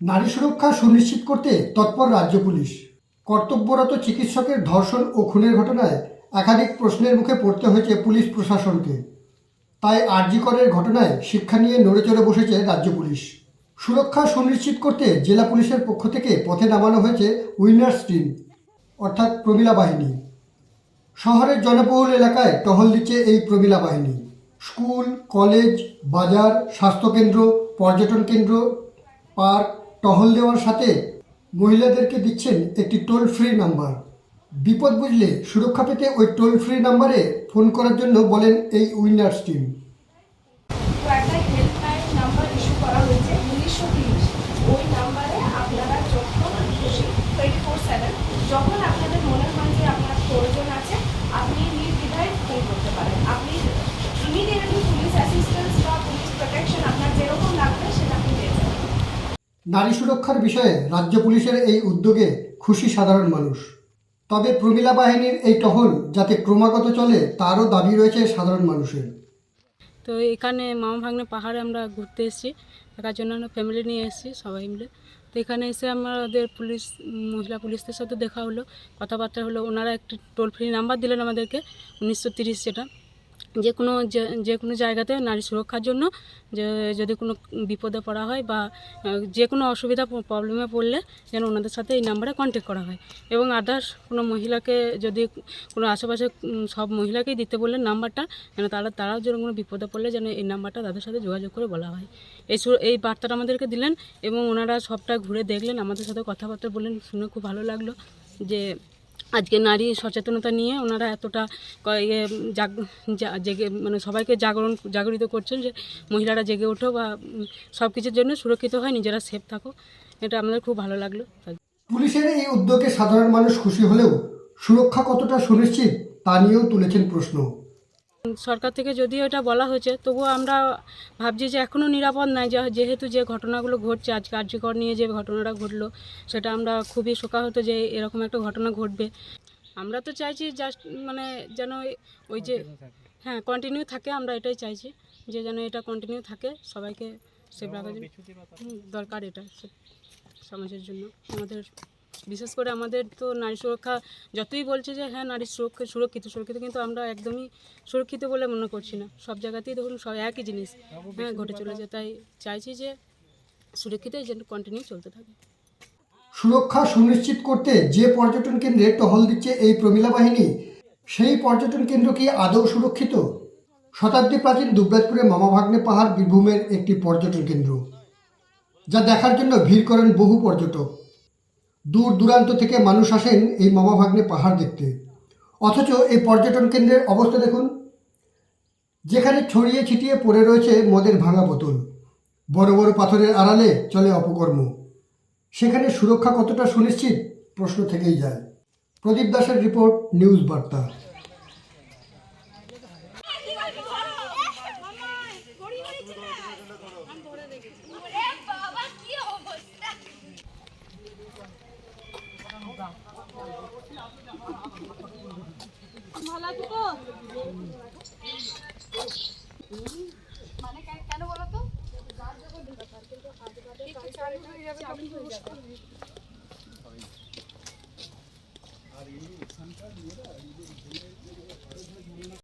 নারী সুরক্ষা সুনিশ্চিত করতে তৎপর রাজ্য পুলিশ। কর্তব্যরত চিকিৎসকের ধর্ষণ ও খুনের ঘটনায় একাধিক প্রশ্নের মুখে পড়তে হয়েছে পুলিশ প্রশাসনকে। তাই আরজিকরের ঘটনায় শিক্ষা নিয়ে নড়ে চড়ে বসেছে রাজ্য পুলিশ। সুরক্ষা সুনিশ্চিত করতে জেলা পুলিশের পক্ষ থেকে পথে নামানো হয়েছে উইনার্স টিম, অর্থাৎ প্রমিলা বাহিনী। শহরের জনবহুল এলাকায় টহল দিচ্ছে এই প্রমিলা বাহিনী। স্কুল, কলেজ, বাজার, স্বাস্থ্যকেন্দ্র, পর্যটন কেন্দ্র, পার্ক টহল দেওয়ার সাথে মহিলাদেরকে দিচ্ছেন একটি টোল ফ্রি নাম্বার বিপদ বুঝলে সুরক্ষা পেতে ওই টোল ফ্রি নাম্বারে ফোন করার জন্য বলেন এই উইনার্স টিম একটা নাম্বার ইস্যু করা হয়েছে, উনিশশো তিরিশ। ওই নাম্বারে আপনারা যখন আপনাদের আপনার প্রয়োজন আছে, আপনি আপনি ইমিডিয়েটলি পুলিশ অ্যাসিস্ট্যান্স বা পুলিশ প্রোটেকশন আপনার যেরকম লাগবে সেটা নারী সুরক্ষার বিষয়ে রাজ্য পুলিশের এই উদ্যোগে খুশি সাধারণ মানুষ। তবে প্রমিলা বাহিনীর এই টহল যাতে ক্রমাগত চলে, তারও দাবি রয়েছে সাধারণ মানুষের। তো এখানে মামা ভাগ্নে পাহাড়ে আমরা ঘুরতে এসেছি দেখার জন্য আমরা ফ্যামিলি নিয়ে এসেছি, সবাই মিলে। তো এখানে এসে আমাদের পুলিশ, মহিলা পুলিশদের সাথে দেখা হলো, কথাবার্তা হলো। ওনারা একটি টোল ফ্রি নাম্বার দিলেন আমাদেরকে, উনিশশো তিরিশ যেটা। যে কোনো যে কোনো জায়গাতে নারী সুরক্ষার জন্য যে, যদি কোনো বিপদে পড়া হয় বা যে কোনো অসুবিধা প্রবলেমে পড়লে যেন ওনাদের সাথে এই নাম্বারে কন্ট্যাক্ট করা হয়। এবং আদার্স কোনো মহিলাকে যদি কোনো আশেপাশে সব মহিলাকেই দিতে বললেন নাম্বারটা যেন তারা, তারাও যেন কোনো বিপদে পড়লে যেন এই নাম্বারটা তাদের সাথে যোগাযোগ করে বলা হয়। এই এই বার্তাটা আমাদেরকে দিলেন এবং ওনারা সবটা ঘুরে দেখলেন, আমাদের সাথে কথাবার্তা বললেন, শুনে খুব ভালো লাগল যে আজকে নারী সচেতনতা নিয়ে ওনারা এতটা ইয়ে জাগ জেগে মানে সবাইকে জাগরণ, জাগরিত করছেন যে মহিলারা জেগে ওঠো বা সব কিছুর জন্য সুরক্ষিত হয়, নিজেরা সেফ থাকো। এটা আমাদের খুব ভালো লাগল। পুলিশের এই উদ্যোগে সাধারণ মানুষ খুশি হলেও সুরক্ষা কতটা সুনিশ্চিত তা নিয়েও তুলেছেন প্রশ্ন। সরকার থেকে যদিও এটা বলা হয়েছে তবুও আমরা ভাবছি যে এখনও নিরাপদ নাই যেহেতু যে ঘটনাগুলো ঘটছে আজ কার্যকর নিয়ে যে ঘটনাটা ঘটলো সেটা আমরা খুবই শোকাহত যে এরকম একটা ঘটনা ঘটবে। আমরা তো চাইছি জাস্ট মানে যেন ওই- ওই যে হ্যাঁ কন্টিনিউ থাকে আমরা এটাই চাইছি যে যেন এটা কন্টিনিউ থাকে সবাইকে সেভ রাখার জন্য। দরকার এটা সমাজের জন্য আমাদের বিশেষ করে আমাদের তো নারী সুরক্ষা যতই বলছে যে হ্যাঁ নারী সুরক্ষা সুরক্ষিত সুরক্ষিত কিন্তু আমরা একদমই সুরক্ষিত বলে মনে করছি না। সব জায়গাতেই দেখুন, সব একই জিনিস। হ্যাঁ ঘটে চলেছে। তাই চাইছি যে সুরক্ষিত যেন কন্টিনিউ চলতে থাকে। সুরক্ষা সুনিশ্চিত করতে যে পর্যটন কেন্দ্রে টহল দিচ্ছে এই প্রমিলা বাহিনী, সেই পর্যটন কেন্দ্র কি আদৌ সুরক্ষিত? শতাব্দী প্রাচীন দুবরাজপুরে মামাভাগ্নে পাহাড় বীরভূমের একটি পর্যটন কেন্দ্র, যা দেখার জন্য ভিড় করেন বহু পর্যটক। দূর দূরান্ত থেকে মানুষ আসেন এই মামাভাগ্নে পাহাড় দেখতে। অথচ এই পর্যটন কেন্দ্রের অবস্থা দেখুন। যেখানে ছড়িয়ে ছিটিয়ে পড়ে রয়েছে মদের ভাঙা বোতল। বড় বড় পাথরের আড়ালে চলে অপকর্ম। সেখানে সুরক্ষা কতটা সুনিশ্চিত? প্রশ্ন থেকেই যায়। প্রদীপ দাসের রিপোর্ট, নিউজ বার্তা। ভালো আছো তো মানে কেন বলো তো আর এই